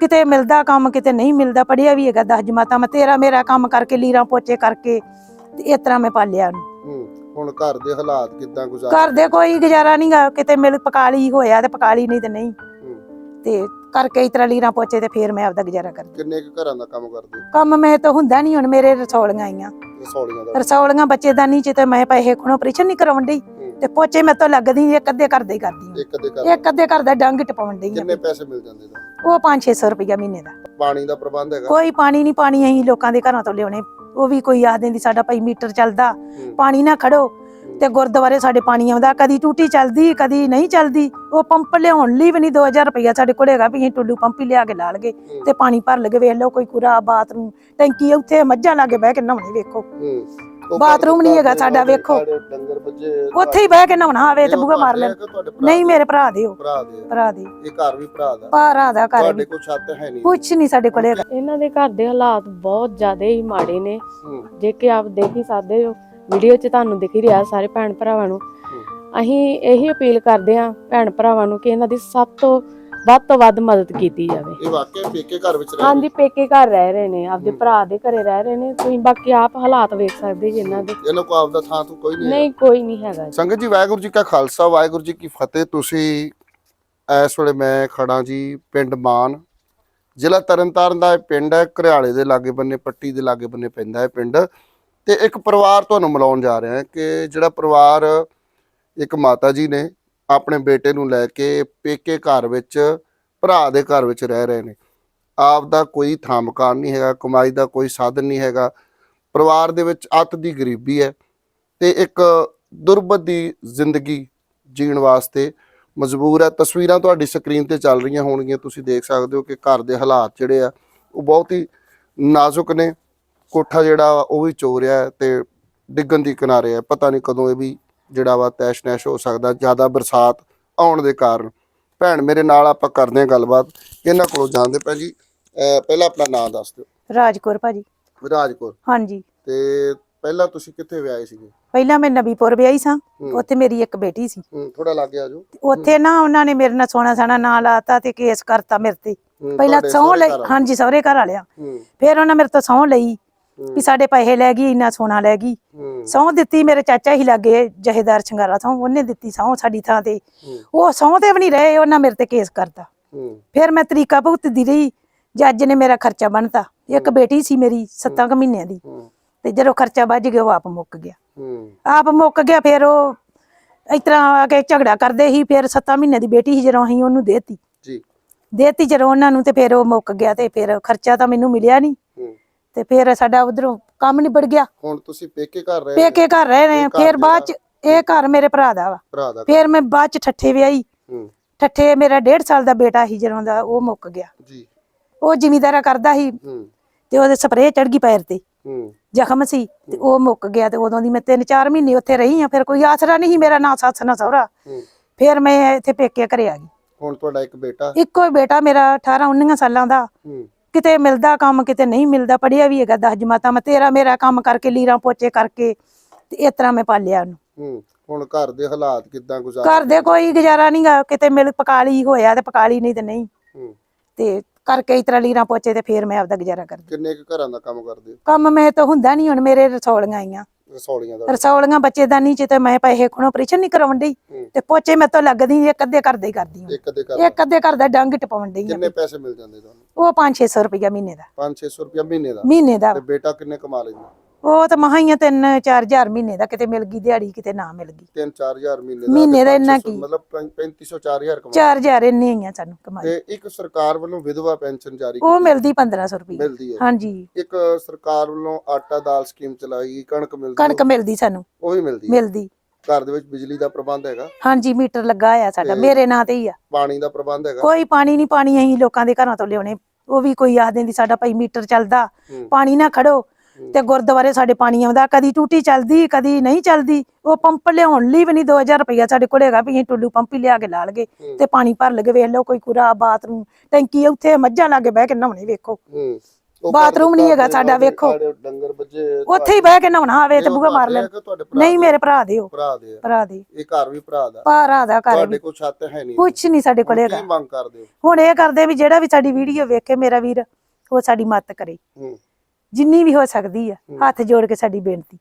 ਕਿਤੇ ਮਿਲਦਾ ਕੰਮ ਕਿਤੇ ਨਹੀਂ ਮਿਲਦਾ ਪੜਿਆ ਵੀ ਹੈਗਾ 10 ਜਮਾਤਾਂ ਮੈਂ ਤੇਰਾ ਮੇਰਾ ਕੰਮ ਕਰਕੇ ਲੀਰਾਂ ਪੋਚੇ ਕਰਕੇ ਤੇ ਇਸ ਤਰ੍ਹਾਂ ਮੈਂ ਪਾਲਿਆ ਉਹਨੂੰ। ਹੂੰ ਹੁਣ ਘਰ ਦੇ ਹਾਲਾਤ ਕਿੱਦਾਂ ਗੁਜ਼ਾਰ? ਘਰ ਦੇ ਕੋਈ ਗੁਜ਼ਾਰਾ ਨਹੀਂਗਾ ਕਿਤੇ ਮਿਲ ਪਕਾਲੀ ਹੋਇਆ ਤੇ ਪਕਾਲੀ ਨਹੀਂ ਤੇ ਨਹੀਂ। ਤੇ ਕਰਕੇ ਇਸ ਤਰ੍ਹਾਂ ਲੀਰਾਂ ਪੋਚੇ ਤੇ ਫੇਰ ਮੈਂ ਆਪਦਾ ਗੁਜ਼ਾਰਾ ਕਰਦੀ। ਕਿੰਨੇ ਕੁ ਘਰਾਂ ਦਾ ਕੰਮ ਕਰਦੇ? ਕੰਮ ਮੈਂ ਤਾਂ ਹੁੰਦਾ ਨਹੀਂ ਹੁਣ ਮੇਰੇ ਰਸੌਲੀਆਂ ਆਈਆਂ। ਰਸੌਲੀਆਂ ਦਾ? ਰਸੌਲੀਆਂ ਬੱਚੇਦਾਨੀ ਚ ਤੇ ਮੈਂ ਪੈਸੇ ਖੁਣੋ ਆਪਰੇਸ਼ਨ ਨਹੀਂ ਕਰਾਉਣ ਡਈ। ਤੇ ਪੋਚੇ ਮੈਂ ਤਾਂ ਲੱਗਦੀ ਇੱਕ ਅੱਧੇ ਘਰ ਦੇ ਹੀ ਕਰਦੀ। ਇੱਕ ਇੱਕ ਅੱਧੇ ਘਰ ਦਾ ਡੰਗ ਟਪਾਉਣ ਡਈ ਕਿੰਨੇ। ਪੈਸੇ ਮਿਲ ਜਾਂਦੇ ਨੇ? ਉਹ 5-600 ਰੁਪਇਆ ਮਹੀਨੇ ਦਾ। ਪਾਣੀ ਦਾ ਪ੍ਰਬੰਧ ਹੈਗਾ? ਕੋਈ ਪਾਣੀ ਨਹੀਂ ਪਾਣੀ ਅਸੀਂ ਲੋਕਾਂ ਦੇ ਘਰਾਂ ਤੋਂ ਲਿਆਉਣੇ। ਉਹ ਵੀ ਕੋਈ ਆਖ ਦਿੰਦੀ ਸਾਡਾ ਭਾਈ ਮੀਟਰ ਚੱਲਦਾ। ਪਾਣੀ ਨਾ ਖੜੋ। ਤੇ ਗੁਰਦੁਆਰੇ ਸਾਡੇ ਪਾਣੀ ਆਉਂਦਾ ਕਦੀ ਟੂਟੀ ਚੱਲਦੀ ਕਦੀ ਨਹੀਂ ਚੱਲਦੀ। ਉਹ ਪੰਪ ਲਿਆਉਣ ਲਈ ਵੀ ਨਹੀਂ 2000 ਰੁਪਇਆ ਸਾਡੇ ਕੋਲ ਹੈਗਾ ਵੀ ਅਸੀਂ ਟੁੱਲੂ ਪੰਪ ਹੀ ਲਿਆ ਕੇ ਲਾ ਲਗੇ। ਤੇ ਪਾਣੀ ਭਰ ਲਗੇ ਵੇਖ ਲਓ ਕੋਈ ਕੁਰਾ ਬਾਥਰੂਮ ਟੈਂਕੀ ਉੱਥੇ ਮੱਝਾਂ ਲਾਗੇ ਬਹਿ ਕੇ ਨਹਾਉਣੇ ਵੇਖੋ। ਬਾਥਰੂਮ ਨਹੀਂ ਹੈਗਾ ਸਾਡਾ, ਵੇਖੋ। ਡੰਗਰ ਬੱਜੇ ਉੱਥੇ ਹੀ ਬਹਿ ਕੇ ਨਹਾਉਣਾ ਆਵੇ ਤੇ ਬੂਹਾ ਮਾਰ ਲੈਣ। ਨਹੀਂ ਮੇਰੇ ਭਰਾ ਦੇ ਭਰਾ ਦੇ ਆ। ਭਰਾ ਦੇ। ਇਹ ਘਰ ਵੀ ਭਰਾ ਦਾ। ਭਰਾ ਦਾ ਘਰ ਤੁਹਾਡੇ ਕੋਲ ਛੱਤ ਹੈ ਨਹੀਂ। ਕੁਛ ਨਹੀਂ ਸਾਡੇ ਕੋਲ ਇਹਨਾਂ ਦੇ ਘਰ ਦੇ ਹਾਲਾਤ ਬਹੁਤ ਜ਼ਿਆਦਾ ਹੀ ਮਾੜੇ ਨੇ। ਜੇ ਕਿ ਆਪ ਦੇਖ ਹੀ ਸਕਦੇ ਹੋ ਵੀਡੀਓ 'ਚ ਤੁਹਾਨੂੰ ਦਿਖ ਹੀ ਰਿਹਾ ਸਾਰੇ ਭੈਣ ਭਰਾਵਾਂ ਨੂੰ। ਅਸੀਂ ਇਹੀ ਅਪੀਲ ਕਰਦੇ ਹਾਂ ਭੈਣ ਭਰਾਵਾਂ ਨੂੰ ਕਿ ਇਹਨਾਂ ਦੀ ਸਭ ਤੋਂ ਵੱਧ ਤੋਂ ਵੱਧ ਮਦਦ ਕੀਤੀ ਜਾਵੇ। ਇਹ ਵਾਕਿਆ ਪੇਕੇ ਘਰ ਵਿੱਚ ਰਹਿ ਹਾਂਜੀ ਪੇਕੇ ਘਰ ਰਹਿ ਰਹੇ ਨੇ ਆਪਦੇ ਭਰਾ ਦੇ ਘਰੇ ਰਹਿ ਰਹੇ ਨੇ। ਤੁਸੀਂ ਬਾਕੀ ਆਪ ਹਾਲਾਤ ਵੇਖ ਸਕਦੇ ਜੀ ਇਹਨਾਂ ਦੇ। ਇਹਨਾਂ ਕੋ ਆਪਦਾ ਥਾਂ ਤੋਂ ਕੋਈ ਨਹੀਂ ਨਹੀਂ ਕੋਈ ਨਹੀਂ ਹੈਗਾ ਜੀ। ਸੰਗਤ ਜੀ ਵਾਹਿਗੁਰੂ ਜੀ ਕਾ ਖਾਲਸਾ ਵਾਹਿਗੁਰੂ ਜੀ ਕੀ ਫਤਿਹ। ਤੁਸੀਂ ਇਸ ਵੇਲੇ ਮੈਂ ਖੜਾ ਜੀ ਪਿੰਡ ਮਾਨ। ਜ਼ਿਲ੍ਹਾ ਤਰਨਤਾਰਨ ਦਾ ਇਹ ਪਿੰਡ ਹੈ ਘਰਿਆਲੇ ਦੇ ਲਾਗੇ ਬੰਨੇ ਪੱਟੀ ਦੇ ਲਾਗੇ ਬੰਨੇ ਪੈਂਦਾ ਹੈ ਪਿੰਡ। ਤੇ ਇੱਕ ਪਰਿਵਾਰ ਤੁਹਾਨੂੰ ਮਿਲਾਉਣ ਜਾ ਰਿਹਾ ਹੈ ਕਿ ਜਿਹੜਾ ਪਰਿਵਾਰ ਇੱਕ ਮਾਤਾ ਜੀ ਨੇ ਆਪਣੇ ਬੇਟੇ ਨੂੰ ਲੈ ਕੇ ਪੇਕੇ ਘਰ ਵਿੱਚ, ਭਰਾ ਦੇ ਘਰ ਵਿੱਚ ਰਹਿ ਰਹੇ ਨੇ। ਆਪ ਦਾ ਕੋਈ ਥਾਂ ਮਕਾਨ ਨਹੀਂ ਹੈਗਾ, ਕਮਾਈ ਦਾ ਕੋਈ ਸਾਧਨ ਨਹੀਂ ਹੈਗਾ। ਪਰਿਵਾਰ ਦੇ ਵਿੱਚ ਅੱਤ ਦੀ ਗਰੀਬੀ ਹੈ ਤੇ ਇੱਕ ਦੁਰਬਦ ਦੀ ਜ਼ਿੰਦਗੀ ਜੀਣ ਵਾਸਤੇ ਮਜਬੂਰ ਹੈ। ਤਸਵੀਰਾਂ ਤੁਹਾਡੀ ਸਕਰੀਨ ਤੇ ਚੱਲ ਰਹੀਆਂ ਹੋਣਗੀਆਂ, ਤੁਸੀਂ ਦੇਖ ਸਕਦੇ ਹੋ ਕਿ ਘਰ ਦੇ ਹਾਲਾਤ ਜਿਹੜੇ ਆ, ਉਹ ਬਹੁਤ ਹੀ ਨਾਜ਼ੁਕ ਨੇ। ਕੋਠਾ ਜਿਹੜਾ ਵਾ, ਉਹ ਵੀ ਚੋਰਿਆ ਹੈ ਤੇ ਡਿੱਗਣ ਦੀ ਕਿਨਾਰੇ ਹੈ। ਪਤਾ ਨਹੀਂ ਕਦੋਂ ਇਹ ਵੀ ਜਿਹੜਾ ਵਾ ਤੈਸ਼ ਨੈਸ਼ ਹੋ ਸਕਦਾ ਜ਼ਿਆਦਾ ਬਰਸਾਤ ਆਉਣ ਦੇ ਕਾਰਨ। ਭੈਣ ਮੇਰੇ ਨਾਲ ਆਪਾਂ ਕਰਦੇ ਹਾਂ ਗੱਲਬਾਤ। ਇਹਨਾਂ ਕੋਲੋਂ ਜਾਣਦੇ ਭੈਣ ਜੀ ਅਹ ਪਹਿਲਾਂ ਆਪਣਾ ਨਾਮ ਦੱਸ ਦਿਓ। ਰਾਜਕੌਰ ਭਾਜੀ ਰਾਜਕੌਰ। ਹਾਂਜੀ। ਤੇ ਪਹਿਲਾਂ ਤੁਸੀਂ ਕਿੱਥੇ ਵਿਆਹੇ ਸੀਗੇ? ਪਹਿਲਾਂ ਮੈਂ ਨਬੀਪੁਰ ਵਿਆਹੀ ਸਾਂ। ਹੂੰ। ਉੱਥੇ ਮੇਰੀ ਇੱਕ ਬੇਟੀ ਸੀ। ਹੂੰ ਥੋੜਾ ਲੱਗੇ ਆਜੋ ਉੱਥੇ ਨਾ ਉਹਨਾਂ ਨੇ ਮੇਰੇ ਨਾਲ ਸੋਨਾ ਸਾਨਾ ਨਾਂ ਲਾਤਾ ਤੇ ਕੇਸ ਕਰਤਾ ਮੇਰੇ ਤੇ। ਪਹਿਲਾਂ ਸਹੁੰ ਲਈ? ਹਾਂਜੀ ਸਹੁਰੇ ਘਰ ਵਾਲਿਆ। ਹੂੰ। ਫਿਰ ਉਹਨਾਂ ਮੇਰੇ ਤੋਂ ਸਹੁੰ ਲਈ। ਵੀ ਸਾਡੇ ਪੈਸੇ ਲੈ ਗਈ ਇੰਨਾ ਸੋਨਾ ਲੈ ਗਈ। ਸਹੁੰ ਦਿੱਤੀ ਮੇਰੇ ਚਾਚਾ ਹੀ ਲੱਗੇ ਜਹੇਦਾਰ ਸ਼ਿੰਗਾਰਾ ਸਹੁੰ ਉਹਨੇ ਦਿੱਤੀ ਸਹੁੰ ਸਾਡੀ ਥਾਂ ਤੇ। ਉਹ ਸਹੁੰ ਤੇ ਵੀ ਨਹੀਂ ਰਹੇ ਉਹਨਾਂ ਮੇਰੇ ਤੇ ਕੇਸ ਕਰਤਾ। ਫਿਰ ਮੈਂ ਤਰੀਕਾ ਭੁਗਤਦੀ ਰਹੀ ਜੱਜ ਨੇ ਮੇਰਾ ਖਰਚਾ ਬਣਤਾ। ਇੱਕ ਬੇਟੀ ਸੀ ਮੇਰੀ 7 ਕੁ ਮਹੀਨਿਆਂ ਦੀ। ਤੇ ਜਦੋਂ ਖਰਚਾ ਵੱਜ ਗਿਆ ਉਹ ਆਪ ਮੁੱਕ ਗਿਆ। ਆਪ ਮੁੱਕ ਗਿਆ ਫਿਰ ਉਹ ਇਸ ਤਰ੍ਹਾਂ ਆ ਕੇ ਝਗੜਾ ਕਰਦੇ ਸੀ। ਫਿਰ 7 ਮਹੀਨਿਆਂ ਦੀ ਬੇਟੀ ਸੀ ਜਦੋਂ ਅਸੀਂ ਉਹਨੂੰ ਦੇਤੀ। ਜੀ। ਦੇਤੀ ਜਦੋਂ ਉਹਨਾਂ ਨੂੰ ਤੇ ਫਿਰ ਉਹ ਮੁੱਕ ਗਿਆ ਤੇ ਫਿਰ ਖਰਚਾ ਤਾਂ ਮੈਨੂੰ ਮਿਲਿਆ ਨਹੀਂ। ਤੇ ਫਿਰ ਸਾਡਾ ਉਧਰੋਂ ਕੰਮ ਨਿਬੜ ਗਿਆ। ਹੁਣ ਤੁਸੀਂ ਪੇਕੇ ਘਰ ਰਹੇ ਪੇਕੇ ਘਰ ਰਹੇ ਨੇ ਫਿਰ ਬਾਅਦ ਚ ਇਹ ਘਰ ਮੇਰੇ ਭਰਾ ਦਾ ਵਾ। ਭਰਾ ਦਾ ਫਿਰ ਮੈਂ ਬਾਅਦ ਚ ਠੱਠੇ ਵਿਆਹੀ। ਹੂੰ। ਠੱਠੇ ਮੇਰਾ 1.5 ਸਾਲ ਦਾ ਬੇਟਾ ਸੀ ਜਦੋਂ ਦਾ ਉਹ ਮੁੱਕ ਗਿਆ। ਜੀ। ਉਹ ਜ਼ਿਮੀਦਾਰਾ ਕਰਦਾ ਸੀ ਹੂੰ। ਤੇ ਉਹਦੇ ਸਪਰੇਅ ਚੜ ਗਈ ਪੈਰ ਤੇ। ਹੂੰ। ਜ਼ਖਮ ਸੀ ਤੇ ਉਹ ਮੁੱਕ ਗਿਆ ਤੇ ਉਦੋਂ ਦੀ ਮੈਂ 3-4 ਮਹੀਨੇ ਉੱਥੇ ਰਹੀ ਆ ਫਿਰ ਕੋਈ ਆਸਰਾ ਨਹੀਂ ਮੇਰਾ ਨਾ ਸੱਸ ਨਾ ਸਹੁਰਾ। ਫਿਰ ਮੈਂ ਇੱਥੇ ਪੇਕੇ ਘਰੇ ਆ ਗਈ। ਹੁਣ ਤੁਹਾਡਾ ਇੱਕ ਬੇਟਾ? ਇੱਕੋ ਹੀ ਬੇਟਾ ਮੇਰਾ 18-19 ਸਾਲਾਂ ਦਾ। ਹੂੰ। ਕਿਤੇ ਮਿਲਦਾ ਕੰਮ ਕਿਤੇ ਨਹੀਂ ਮਿਲਦਾ ਪੜਿਆ ਵੀ ਹੈਗਾ 10 ਜਮਾਤਾਂ ਮੈਂ ਤੇਰਾ ਮੇਰਾ ਕੰਮ ਕਰਕੇ ਲੀਰਾਂ ਪੋਚੇ ਕਰਕੇ ਤੇ ਇਸ ਤਰ੍ਹਾਂ ਮੈਂ ਪਾਲਿਆ ਉਹਨੂੰ। ਹੂੰ ਹੁਣ ਘਰ ਦੇ ਹਾਲਾਤ ਕਿੱਦਾਂ ਗੁਜ਼ਾਰ? ਘਰ ਦੇ ਕੋਈ ਗੁਜ਼ਾਰਾ ਨਹੀਂਗਾ ਕਿਤੇ ਮਿਲ ਪਕਾਲੀ ਹੋਇਆ ਤੇ ਪਕਾਲੀ ਨਹੀਂ ਤੇ ਨਹੀਂ। ਹੂੰ। ਤੇ ਕਰਕੇ ਇਸ ਤਰ੍ਹਾਂ ਲੀਰਾਂ ਪੋਚੇ ਤੇ ਫਿਰ ਮੈਂ ਆਪਦਾ ਗੁਜ਼ਾਰਾ ਕਰਦੀ। ਕਿੰਨੇ ਕੁ ਘਰਾਂ ਦਾ ਕੰਮ ਕਰਦੇ ਹੋ? ਕੰਮ ਮੈਂ ਤਾਂ ਹੁੰਦਾ ਨਹੀਂ ਹੁਣ ਮੇਰੇ ਰਸੌਲੀਆਂ ਆਈਆਂ। ਰਸੌਲੀਆਂ ਦਾ ਰਸੌਲੀਆਂ ਬੱਚੇਦਾਨੀ ਚ ਤੇ ਮੈਂ ਪੈਸੇ ਖੁਣੋ ਆਪਰੇਸ਼ਨ ਨਹੀਂ ਕਰਾਉਣ ਡਈ। ਤੇ ਪੋਚੇ ਮੈਂ ਤਾਂ ਲੱਗਦੀ ਇੱਕ ਅੱਧੇ ਕਰਦੀ ਹਾਂ। ਇੱਕ ਦੇ ਘਰ ਇੱਕ ਅੱਧੇ ਘਰ ਦਾ ਡੰਗ ਟਪਾਉਣ ਡਈ ਕਿੰਨੇ ਪੈਸੇ ਮਿਲ ਜਾਂਦੇ ਤੁਹਾਨੂੰ? ਉਹ 5-600 ਰੁਪਇਆ ਮਹੀਨੇ ਦਾ। 5-600 ਰੁਪਇਆ ਮਹੀਨੇ ਦਾ। ਮਹੀਨੇ ਦਾ। ਤੇ ਬੇਟਾ ਕਿੰਨੇ ਕਮਾ ਲੈਂਦਾ? ਉਹ ਤਾਂ ਮਹਾਈਆਂ ਤਿੰਨ ਚਾਰ ਹਜ਼ਾਰ ਮਹੀਨੇ ਦਾ ਕਿਤੇ ਮਿਲ ਗਈ ਦਿਹਾੜੀ ਕਿਤੇ ਨਾ ਮਿਲ ਗਈ। 3-4000 ਮਹੀਨੇ ਦਾ ਮਹੀਨੇ ਦਾ ਇੰਨਾ 500 ਕੀ? ਮਤਲਬ 3500 4000 ਕਮਾ ਚਾਰ ਹਜ਼ਾਰ ਇੰਨੇ ਆਈਆਂ ਸਾਨੂੰ ਕਮਾਈ। ਤੇ ਇੱਕ ਸਰਕਾਰ ਵੱਲੋਂ ਵਿਧਵਾ ਪੈਨਸ਼ਨ ਜਾਰੀ ਉਹ ਮਿਲਦੀ 1500 ਰੁਪਇਆ ਮਿਲਦੀ ਹੈ। ਹਾਂਜੀ। ਇੱਕ ਸਰਕਾਰ ਵੱਲੋਂ ਆਟਾ ਦਾਲ ਸਕੀਮ ਚਲਾਈ ਗਈ ਕਣਕ ਮਿਲਦੀ ਕਣਕ ਮਿਲਦੀ ਸਾਨੂੰ। ਉਹ ਵੀ ਮਿਲਦੀ ਹੈ। ਮਿਲਦੀ। ਘਰ ਦੇ ਵਿੱਚ ਬਿਜਲੀ ਦਾ ਪ੍ਰਬੰਧ ਹੈਗਾ। ਹਾਂਜੀ ਮੀਟਰ ਲੱਗਾ ਆ ਸਾਡਾ। ਮੇਰੇ ਨਾਂ ਤੇ ਹੀ ਆ। ਪਾਣੀ ਦਾ ਪ੍ਰਬੰਧ ਹੈਗਾ। ਕੋਈ ਪਾਣੀ ਨਹੀਂ ਪਾਣੀ ਅਸੀਂ ਲੋਕਾਂ ਦੇ ਘਰਾਂ ਤੋਂ ਲਿਆਉਣੇ। ਉਹ ਵੀ ਕੋਈ ਆਖ ਦਿੰਦੀ ਸਾਡਾ ਭਾਈ ਮੀਟਰ ਚੱਲਦਾ। ਹੂੰ। ਪਾਣੀ ਨਾ ਖੜੋ। ਤੇ ਗੁਰਦੁਆਰੇ ਸਾਡੇ ਪਾਣੀ ਆਉਂਦਾ ਕਦੀ ਟੂਟੀ ਚੱਲਦੀ ਕਦੀ ਨਹੀਂ ਚੱਲਦੀ ਉਹ ਪੰਪ ਲਿਆਉਣ ਲਈ ਵੀ ਨਹੀਂ 2000 ਰੁਪਇਆ ਸਾਡੇ ਕੋਲ ਹੈਗਾ ਵੀ ਅਸੀਂ ਟੁੱਲੂ ਪੰਪ ਹੀ ਲਿਆ ਕੇ ਲਾ ਲਗੇ। ਤੇ ਪਾਣੀ ਭਰ ਲਗੇ ਵੇਖ ਲਓ ਕੋਈ ਕੁਰਾ ਬਾਥਰੂਮ ਟੈਂਕੀ ਉੱਥੇ ਮੱਝਾਂ ਲਾਗੇ ਬਹਿ ਕੇ ਨਹਾਉਣੇ ਵੇਖੋ। ਬਾਥਰੂਮ ਨਹੀਂ ਹੈਗਾ ਸਾਡਾ ਵੇਖੋ। ਤੁਹਾਡੇ ਡੰਗਰ ਬੱਜੇ ਉੱਥੇ ਹੀ ਬਹਿ ਕੇ ਨਹਾਉਣਾ ਆਵੇ ਤੇ ਬੂਹਾ ਮਾਰ ਲੈਣ। ਨਹੀਂ ਮੇਰੇ ਭਰਾ ਦੇ ਉਹ। ਭਰਾ ਦੇ ਆ। ਭਰਾ ਦੇ। ਇਹ ਘਰ ਵੀ ਭਰਾ ਦਾ? ਭਰਾ ਦਾ ਘਰ ਤੁਹਾਡੇ ਕੋਲ ਛੱਤ ਹੈ ਨਹੀਂ? ਕੁਛ ਨਹੀਂ ਸਾਡੇ ਕੋਲ ਹੈਗਾ। ਮੰਗ ਕਰਦੇ ਹੁਣ ਇਹ ਕਰਦੇ ਵੀ ਜਿਹੜਾ ਵੀ ਸਾਡੀ ਵੀਡੀਓ ਵੇਖੇ ਮੇਰਾ ਵੀਰ ਉਹ ਸਾਡੀ ਮਦਦ ਕਰੇ। ਜਿੰਨੀ ਵੀ ਹੋ ਸਕਦੀ ਆ ਹੱਥ ਜੋੜ ਕੇ ਸਾਡੀ ਬੇਨਤੀ।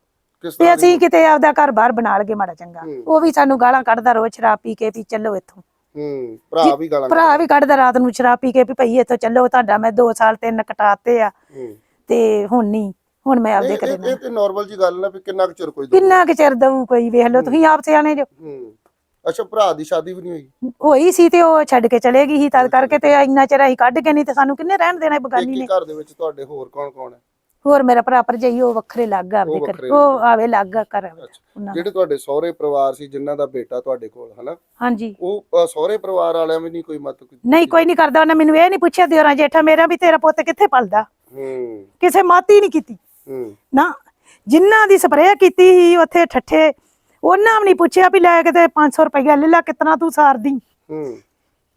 ਤੇ ਅਸੀਂ ਕਿਤੇ ਆਪਦਾ ਘਰ ਬਾਹਰ ਬਣਾ ਲਗੇ ਮਾੜਾ ਚੰਗਾ। ਉਹ ਵੀ ਸਾਨੂੰ ਗਾਲਾਂ ਕੱਢਦਾ ਰੋਜ਼ ਸ਼ਰਾਬ ਪੀ ਕੇ ਵੀ ਚੱਲੋ ਇੱਥੋਂ। ਹੂੰ ਭਰਾ ਵੀ ਗਾਲਾਂ ਭਰਾ ਵੀ ਕੱਢਦਾ ਰਾਤ ਨੂੰ ਸ਼ਰਾਬ ਪੀ ਕੇ ਵੀ ਭਈ ਇੱਥੋਂ ਚੱਲੋ ਤੁਹਾਡਾ ਮੈਂ 2 ਸਾਲ ਤਿੰਨ ਕਟਾਤੇ ਆ। ਤੇ ਹੁਣ ਨਹੀਂ ਹੁਣ ਮੈਂ ਆਪਦੇ ਇਹ ਘਰੇ ਇਹ- ਤੇ ਨਾਰਮਲ ਜੀ ਗੱਲ ਨਾ ਵੀ ਕਿੰਨਾ ਕੁ ਚਿਰ ਕੋਈ। ਕਿੰਨਾ ਕੁ ਚਿਰ ਦਊ ਕੋਈ ਵੇਖ ਲਓ ਤੁਸੀਂ ਆਪ ਸਿਆਣੇ ਜੋ। ਹੂੰ। ਅੱਛਾ ਭਰਾ ਦੀ ਸ਼ਾਦੀ ਵੀ ਨਹੀਂ ਹੋਈ? ਹੋਈ ਸੀ ਤੇ ਉਹ ਛੱਡ ਕੇ ਚਲੇ ਗਈ ਸੀ ਤਦ ਕਰਕੇ ਤੇ ਇੰਨਾ ਚਿਰ ਅਸੀਂ ਕੱਢ ਕੇ ਨਹੀਂ ਤੇ ਸਾਨੂੰ ਕਿੰਨੇ ਰਹਿਣ ਦੇਣਾ ਬਗਾਨੀ ਨੇ। ਘਰ ਦੇ ਵਿੱਚ ਤੁਹਾਡੇ ਹੋਰ ਕੌਣ ਕੌਣ ਹੈ? ਹੋਰ ਮੇਰਾ ਭਰਾ ਭਰਜਾਈ ਉਹ ਵੱਖਰੇ ਲੱਗ ਆ ਆਪਦੇ ਘਰੇ। ਉਹ ਆਵੇ ਲੱਗ ਆ ਘਰ ਉਹਨਾਂ ਦਾ। ਜਿਹੜੇ ਤੁਹਾਡੇ ਸਹੁਰੇ ਪਰਿਵਾਰ ਸੀ ਜਿਨ੍ਹਾਂ ਦਾ ਬੇਟਾ ਤੁਹਾਡੇ ਕੋਲ ਹਨਾ? ਹਾਂਜੀ। ਉਹ ਅ, ਸਹੁਰੇ ਪਰਿਵਾਰ ਵਾਲਿਆਂ ਵੀ ਨਹੀਂ ਕੋਈ ਮਤ ਨਹੀਂ ਕੋਈ ਨਹੀਂ ਕਰਦਾ ਉਹਨੇ ਮੈਨੂੰ ਇਹ ਨਹੀਂ ਪੁੱਛਿਆ ਦਿਓਰਾਂ ਜੇਠਾ ਮੇਰਾ ਵੀ ਤੇਰਾ ਪੁੱਤ ਕਿੱਥੇ ਪਲਦਾ? ਹੂੰ। ਕਿਸੇ ਮਾਤੀ ਨਹੀਂ ਕੀਤੀ। ਹੂੰ। ਨਾ ਜਿਨ੍ਹਾਂ ਦੀ ਸਪਰੇਅ ਕੀਤੀ ਸੀ ਉੱਥੇ ਠੱਠੇ ਉਹਨਾਂ ਵੀ ਨਹੀਂ ਪੁੱਛਿਆ ਵੀ ਲੈ ਕੇ ਤੇ 500 ਰੁਪਇਆ ਲੈ ਲਾ ਕਿਤਨਾ ਤੂੰ ਸਾਰਦੀ। ਹੂੰ।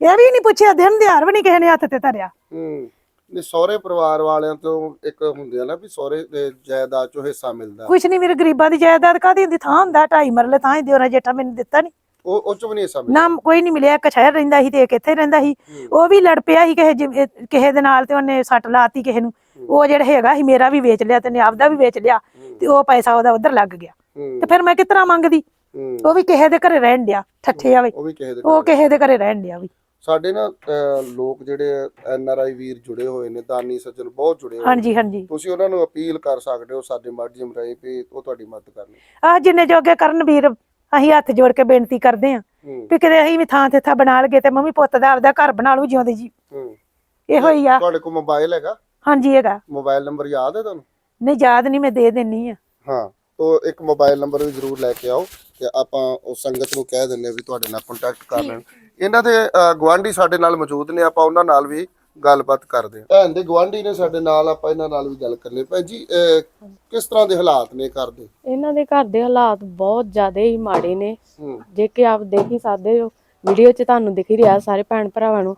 ਇਹ ਵੀ ਨਹੀਂ ਪੁੱਛਿਆ ਦਿਨ ਦਿਹਾੜ ਵੀ ਨਹੀਂ ਕਿਸੇ ਨੇ ਹੱਥ ਤੇ ਧਰਿਆ। ਹੂੰ। ਨੇ ਸਹੁਰੇ ਪਰਿਵਾਰ ਵਾਲਿਆਂ ਤੋਂ ਇੱਕ ਹੁੰਦੇ ਆ ਨਾ ਵੀ ਸਹੁਰੇ ਦੇ ਜਾਇਦਾਦ ਚੋਂ ਹਿੱਸਾ ਮਿਲਦਾ। ਕੁਛ ਨਹੀਂ ਮੇਰੇ ਗਰੀਬਾਂ ਦੀ ਜਾਇਦਾਦ ਕਾਦੀ ਹੁੰਦੀ? ਥਾਂ ਹੁੰਦਾ ਢਾਈ ਮਰਲੇ ਥਾਂ ਹੀ ਦਿਓਰਾਂ ਜੇਠਾ ਮੈਨੂੰ ਦਿੱਤਾ ਨਹੀਂ ਉਹ ਉਹ ਚੋਂ ਵੀ ਨਹੀਂ ਹਿੱਸਾ ਮਿਲਦਾ। ਨਾ ਕੋਈ ਨਹੀਂ ਮਿਲਿਆ ਇੱਕ ਸ਼ਹਿਰ ਰਹਿੰਦਾ ਸੀ ਤੇ ਇੱਕ ਇੱਥੇ ਰਹਿੰਦਾ ਸੀ। ਉਹ ਵੀ ਲੜ ਪਿਆ ਸੀ ਕਿਸੇ ਕਿਸੇ ਦੇ ਨਾਲ ਤੇ ਉਹਨੇ ਸੱਟ ਲਾਤੀ ਕਿਸੇ ਨੂੰ। ਉਹ ਜਿਹੜਾ ਹੈਗਾ ਸੀ ਮੇਰਾ ਵੀ ਵੇਚ ਲਿਆ ਤੇ ਨੇ ਆਪਦਾ ਵੀ ਵੇਚ ਲਿਆ ਤੇ ਉਹ ਪੈਸਾ ਉਹਦਾ ਉਧਰ ਲੱਗ ਗਿਆ। ਤੇ ਫਿਰ ਮੈਂ ਕਿਤਨਾ ਮੰਗਦੀ? ਹੂੰ। ਉਹ ਵੀ ਕਿਸੇ ਦੇ ਘਰੇ ਰਹਿਣ ਡਿਆ ਠੱਠੇ ਆਵੇ ਉਹ ਵੀ ਕਿਸੇ ਦੇ ਉਹ ਕਿਸੇ ਦੇ ਘਰੇ ਰਹਿਣ ਡਿਆ ਵੀ ਸਾਡੇ ਨਾ ਲੋਕ ਜਿਹੜੇ ਐਨ ਆਰ ਆਈ ਵੀਰ ਜੁੜੇ ਹੋਏ ਨੇ ਦਾਨੀ ਸੱਜਣ ਬਹੁਤ ਜੁੜੇ ਹੋਏ ਨੇ। ਹਾਂਜੀ। ਹਾਂਜੀ ਤੁਸੀਂ ਉਹਨਾਂ ਨੂੰ ਅਪੀਲ ਕਰ ਸਕਦੇ ਹੋ ਸਾਡੇ ਮਾਧਿਅਮ ਰਾਹੀਂ ਵੀ ਉਹ ਤੁਹਾਡੀ ਮਦਦ ਕਰਨ। ਆ ਜਿੰਨੇ ਜੋਗੇ ਕਰਨ ਵੀਰ ਅਸੀਂ ਹੱਥ ਜੋੜ ਕੇ ਬੇਨਤੀ ਕਰਦੇ ਆਂ ਹੂੰ। ਵੀ ਕਿਤੇ ਅਸੀਂ ਵੀ ਥਾਂ ਤੇ ਥਾਂ ਬਣਾ ਲਗੇ ਤੇ ਮੰਮੀ ਪੁੱਤ ਦਾ ਆਪਦਾ ਘਰ ਬਣਾ ਲੂ ਜਿਉਂਦੇ ਜੀ। ਹੂੰ। ਇਹੋ ਹੀ ਆ। ਤੁਹਾਡੇ ਕੋਲ ਮੋਬਾਈਲ ਹੈਗਾ? ਹਾਂਜੀ ਹੈਗਾ। ਮੋਬਾਈਲ ਨੰਬਰ ਯਾਦ ਹੈ ਤੁਹਾਨੂੰ? ਨਹੀਂ ਯਾਦ ਨਹੀਂ ਮੈਂ ਦੇ ਦਿੰਨੀ ਆ। ਹਾਂ ਤੋ ਇੱਕ ਮੋਬਾਈਲ ਨੰਬਰ ਵੀ ਜ਼ਰੂਰ ਲੈ ਕੇ ਆਓ ਤੇ ਆਪਾਂ ਉਸ ਸੰਗਤ ਨੂੰ ਕਹਿ ਦਿੰਨੇ ਵੀ ਤੁਹਾਡੇ ਨਾਲ ਕੰਟੈਕਟ ਕਰ ਲੈਣ। ਇਹਨਾਂ ਦੇ ਗਵਾਂਢੀ ਸਾਡੇ ਨਾਲ ਮੌਜੂਦ ਨੇ ਆਪਾਂ ਉਹਨਾਂ ਨਾਲ ਵੀ ਗੱਲਬਾਤ ਕਰਦੇ ਹਾਂ। ਭੈਣ ਦੇ ਗਵਾਂਢੀ ਨੇ ਸਾਡੇ ਨਾਲ ਆਪਾਂ ਇਹਨਾਂ ਨਾਲ ਵੀ ਗੱਲ ਕਰਨੀ ਭੈਣ ਜੀ ਕਿਸ ਤਰ੍ਹਾਂ ਦੇ ਹਾਲਾਤ ਨੇ ਘਰ ਦੇ? ਇਹਨਾਂ ਦੇ ਘਰ ਦੇ ਹਾਲਾਤ ਬਹੁਤ ਜ਼ਿਆਦਾ ਹੀ ਮਾੜੇ ਨੇ। ਜੇ ਕਿ ਆਪ ਦੇਖ ਹੀ ਸਕਦੇ ਹੋ ਵੀਡੀਓ 'ਚ ਤੁਹਾਨੂੰ ਦਿਖ ਹੀ ਰਿਹਾ ਸਾਰੇ ਭੈਣ ਭਰਾਵਾਂ ਨੂੰ।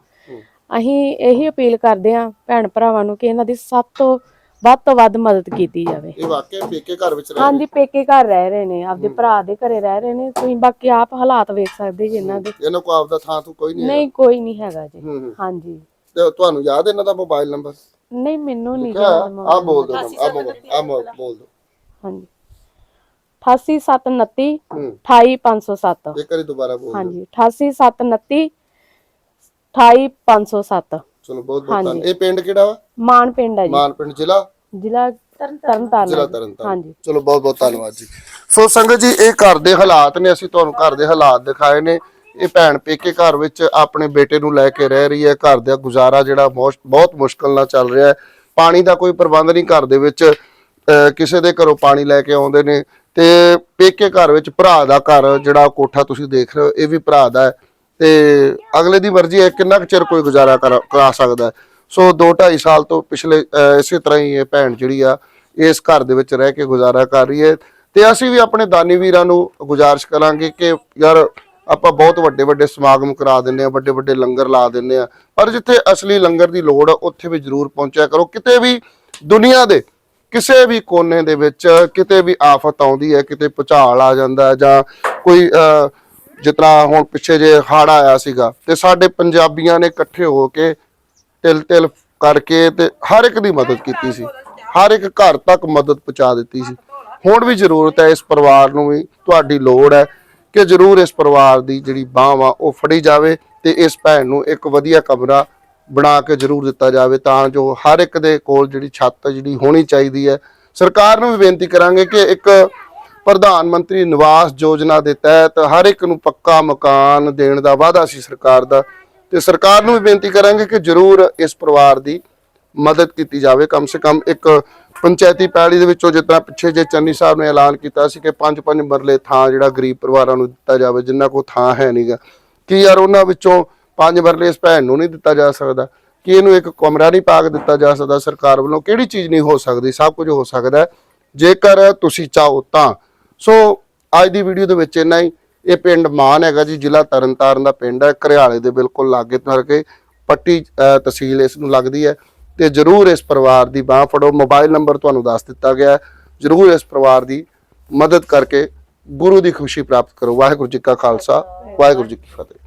ਅਸੀਂ ਇਹੀ ਅਪੀਲ ਕਰਦੇ ਹਾਂ ਭੈਣ ਭਰਾਵਾਂ ਨੂੰ ਕਿ ਇਹਨਾਂ ਦੀ ਸਭ ਤੋਂ ਵੱਧ ਤੋਂ ਵੱਧ ਮਦਦ ਕੀਤੀ ਜਾਵੇ। ਇਹ ਵਾਕਿਆ ਪੇਕੇ ਘਰ ਵਿੱਚ ਰਹਿ ਹਾਂਜੀ ਪੇਕੇ ਘਰ ਰਹਿ ਰਹੇ ਨੇ ਆਪਦੇ ਭਰਾ ਦੇ ਘਰੇ ਰਹਿ ਰਹੇ ਨੇ। ਤੁਸੀਂ ਬਾਕੀ ਆਪ ਹਾਲਾਤ ਵੇਖ ਸਕਦੇ ਜੀ ਇਹਨਾਂ ਦੇ। ਇਹਨਾਂ ਕੋ ਆਪਦਾ ਥਾਂ ਤੋਂ ਕੋਈ ਨਹੀਂ ਨਹੀਂ ਕੋਈ ਨਹੀਂ ਹੈਗਾ ਜੀ। ਹਾਂਜੀ। ਤੇ ਤੁਹਾਨੂੰ ਯਾਦ ਇਹਨਾਂ ਦਾ ਮੋਬਾਈਲ ਨੰਬਰ? ਨਹੀਂ ਮੈਨੂੰ ਨਹੀਂ ਆ ਯਾਦ ਬੋਲ ਦੋ ਆ ਬੋਲ ਆ ਬੋਲ ਦੋ। ਹਾਂਜੀ। 88729 ਹੂੰ। 28507 ਇੱਕ ਵਾਰੀ ਦੁਬਾਰਾ ਬੋਲ ਹਾਂਜੀ 88729 28507 ਚਲੋ ਬਹੁਤ ਬਹੁਤ ਧੰਨ ਇਹ ਪਿੰਡ ਕਿਹੜਾ ਵਾ? ਮਾਨ ਪਿੰਡ ਹੈ ਜੀ। ਮਾਨ ਪਿੰਡ ਜ਼ਿਲ੍ਹਾ? ਜ਼ਿਲ੍ਹਾ ਤਰਨਤਾਰਨ। ਜ਼ਿਲ੍ਹਾ। ਤਰਨਤਾਰਨ। ਹਾਂਜੀ। ਚਲੋ ਬਹੁਤ ਬਹੁਤ ਧੰਨਵਾਦ ਜੀ। ਸੋ ਸੰਗਤ ਜੀ ਇਹ ਘਰ ਦੇ ਹਾਲਾਤ ਨੇ ਅਸੀਂ ਤੁਹਾਨੂੰ ਘਰ ਦੇ ਹਾਲਾਤ ਦਿਖਾਏ ਨੇ। ਇਹ ਭੈਣ ਪੇਕੇ ਘਰ ਵਿੱਚ ਆਪਣੇ ਬੇਟੇ ਨੂੰ ਲੈ ਕੇ ਰਹਿ ਰਹੀ ਹੈ। ਘਰ ਦਾ ਗੁਜ਼ਾਰਾ ਜਿਹੜਾ ਬਹੁਤ ਮੁਸ਼ਕਲ ਨਾਲ ਚੱਲ ਰਿਹਾ ਹੈ। ਪਾਣੀ ਦਾ ਕੋਈ ਪ੍ਰਬੰਧ ਨਹੀਂ ਘਰ ਦੇ ਵਿੱਚ। ਕਿਸੇ ਦੇ ਘਰੋਂ ਪਾਣੀ ਲੈ ਕੇ ਆਉਂਦੇ ਨੇ। ਤੇ ਪੇਕੇ ਘਰ ਵਿੱਚ ਭਰਾ ਦਾ ਘਰ ਜਿਹੜਾ ਕੋਠਾ ਤੁਸੀਂ ਦੇਖ ਰਹੇ ਹੋ ਇਹ ਵੀ ਭਰਾ ਦਾ ਹੈ। ਤੇ ਅਗਲੇ ਦੀ ਮਰਜ਼ੀ ਹੈ ਕਿੰਨਾ ਕੁ ਚਿਰ ਕੋਈ ਗੁਜ਼ਾਰਾ ਕਰ- ਕਰਾ ਸਕਦਾ ਸੋ 2 2.5 ਸਾਲ ਤੋਂ ਪਿਛਲੇ ਇਸੇ ਤਰ੍ਹਾਂ ਹੀ ਇਹ ਭੈਣ ਜਿਹੜੀ ਆ ਇਸ ਘਰ ਦੇ ਵਿੱਚ ਰਹਿ ਕੇ ਗੁਜ਼ਾਰਾ ਕਰ ਰਹੀ ਹੈ। ਤੇ ਅਸੀਂ ਵੀ ਆਪਣੇ ਦਾਨੀ ਵੀਰਾਂ ਨੂੰ ਗੁਜ਼ਾਰਿਸ਼ ਕਰਾਂਗੇ ਕਿ ਯਾਰ ਆਪਾਂ ਬਹੁਤ ਵੱਡੇ ਵੱਡੇ ਸਮਾਗਮ ਕਰਾ ਦਿੰਨੇ ਆ ਵੱਡੇ ਵੱਡੇ ਲੰਗਰ ਲਾ ਦਿੰਨੇ ਆ ਪਰ ਜਿੱਥੇ ਅਸਲੀ ਲੰਗਰ ਦੀ ਲੋੜ ਆ, ਉੱਥੇ ਵੀ ਜ਼ਰੂਰ ਪਹੁੰਚਿਆ ਕਰੋ। ਕਿਤੇ ਵੀ ਦੁਨੀਆ ਦੇ ਕਿਸੇ ਵੀ ਕੋਨੇ ਦੇ ਵਿੱਚ ਕਿਤੇ ਵੀ ਆਫਤ ਆਉਂਦੀ ਹੈ ਕਿਤੇ ਭੁਚਾਲ ਆ ਜਾਂਦਾ ਜਾਂ ਕੋਈ ਅਹ, ਜਿਸ ਤਰ੍ਹਾਂ ਹੁਣ ਪਿੱਛੇ ਜੇ ਹੜ੍ਹ ਆਇਆ ਸੀਗਾ ਤੇ ਸਾਡੇ ਪੰਜਾਬੀਆਂ ਨੇ ਇਕੱਠੇ ਹੋ ਕੇ ਤਿਲ ਤਿਲ ਕਰਕੇ ਤੇ ਹਰ ਇੱਕ ਦੀ ਮਦਦ ਕੀਤੀ ਸੀ। ਹਰ ਇੱਕ ਘਰ ਤੱਕ ਮਦਦ ਪਹੁੰਚਾ ਦਿੱਤੀ ਸੀ। ਹੁਣ ਵੀ ਜ਼ਰੂਰਤ ਹੈ ਇਸ ਪਰਿਵਾਰ ਨੂੰ ਵੀ ਤੁਹਾਡੀ ਲੋੜ ਹੈ ਕਿ ਜ਼ਰੂਰ ਇਸ ਪਰਿਵਾਰ ਦੀ ਜਿਹੜੀ ਬਾਂਹ ਵਾ ਉਹ ਫੜੀ ਜਾਵੇ ਤੇ ਇਸ ਭੈਣ ਨੂੰ ਇੱਕ ਵਧੀਆ ਕਮਰਾ ਬਣਾ ਕੇ ਜ਼ਰੂਰ ਦਿੱਤਾ ਜਾਵੇ ਤਾਂ ਜੋ ਹਰ ਇੱਕ ਦੇ ਕੋਲ ਜਿਹੜੀ ਛੱਤ ਜਿਹੜੀ ਹੋਣੀ ਚਾਹੀਦੀ ਹੈ। ਸਰਕਾਰ ਨੂੰ ਵੀ ਬੇਨਤੀ ਕਰਾਂਗੇ ਕਿ ਇੱਕ ਪ੍ਰਧਾਨ ਮੰਤਰੀ ਨਿਵਾਸ ਯੋਜਨਾ ਦੇ ਤਹਿਤ ਹਰ ਇੱਕ ਨੂੰ ਪੱਕਾ ਮਕਾਨ ਦੇਣ ਦਾ ਵਾਅਦਾ ਸੀ ਸਰਕਾਰ ਦਾ। ਤੇ ਸਰਕਾਰ ਨੂੰ ਵੀ ਬੇਨਤੀ ਕਰਾਂਗੇ ਕਿ ਜ਼ਰੂਰ ਇਸ ਪਰਿਵਾਰ ਦੀ ਮਦਦ ਕੀਤੀ ਜਾਵੇ। ਕਮ ਸੇ ਕਮ ਇੱਕ ਪੰਚਾਇਤੀ ਪੈਲੀ ਦੇ ਵਿੱਚੋਂ ਜਿਸ ਤਰ੍ਹਾਂ ਪਿੱਛੇ ਜੇ ਚੰਨੀ ਸਾਹਿਬ ਨੇ ਐਲਾਨ ਕੀਤਾ ਸੀ ਕਿ ਪੰਜ ਪੰਜ ਮਰਲੇ ਥਾਂ ਜਿਹੜਾ ਗਰੀਬ ਪਰਿਵਾਰਾਂ ਨੂੰ ਦਿੱਤਾ ਜਾਵੇ ਜਿਨ੍ਹਾਂ ਕੋਲ ਥਾਂ ਹੈ ਨਹੀਂਗਾ ਕੀ ਯਾਰ ਉਹਨਾਂ ਵਿੱਚੋਂ ਪੰਜ ਮਰਲੇ ਇਸ ਭੈਣ ਨੂੰ ਨਹੀਂ ਦਿੱਤਾ ਜਾ ਸਕਦਾ? ਕਿ ਇਹਨੂੰ ਇੱਕ ਕਮਰਾ ਨਹੀਂ ਪਾ ਕੇ ਦਿੱਤਾ ਜਾ ਸਕਦਾ ਸਰਕਾਰ ਵੱਲੋਂ? ਕਿਹੜੀ ਚੀਜ਼ ਨਹੀਂ ਹੋ ਸਕਦੀ? ਸਭ ਕੁਝ ਹੋ ਸਕਦਾ ਜੇਕਰ ਤੁਸੀਂ ਚਾਹੋ ਤਾਂ ਸੋ ਅੱਜ ਦੀ ਵੀਡੀਓ ਦੇ ਵਿੱਚ ਇੰਨਾ ਹੀ। ਇਹ ਪਿੰਡ ਮਾਨ ਹੈਗਾ ਜੀ, ਜ਼ਿਲ੍ਹਾ ਤਰਨਤਾਰਨ ਦਾ ਪਿੰਡ ਹੈ ਘਰਿਆਲੇ ਦੇ ਬਿਲਕੁਲ ਲਾਗੇ ਕਰਕੇ ਪੱਟੀ ਤਹਿਸੀਲ ਇਸ ਨੂੰ ਲੱਗਦੀ ਹੈ। ਤੇ ਜਰੂਰ ਇਸ ਪਰਿਵਾਰ ਦੀ ਬਾਹ ਫੜੋ। ਮੋਬਾਈਲ ਨੰਬਰ ਤੁਹਾਨੂੰ ਦੱਸ ਦਿੱਤਾ ਗਿਆ ਜਰੂਰ ਇਸ ਪਰਿਵਾਰ ਦੀ ਮਦਦ ਕਰਕੇ ਗੁਰੂ ਦੀ ਖੁਸ਼ੀ ਪ੍ਰਾਪਤ ਕਰੋ। ਵਾਹਿਗੁਰੂ ਜੀ ਕਾ ਖਾਲਸਾ, ਵਾਹਿਗੁਰੂ ਜੀ ਕੀ ਫਤਿਹ।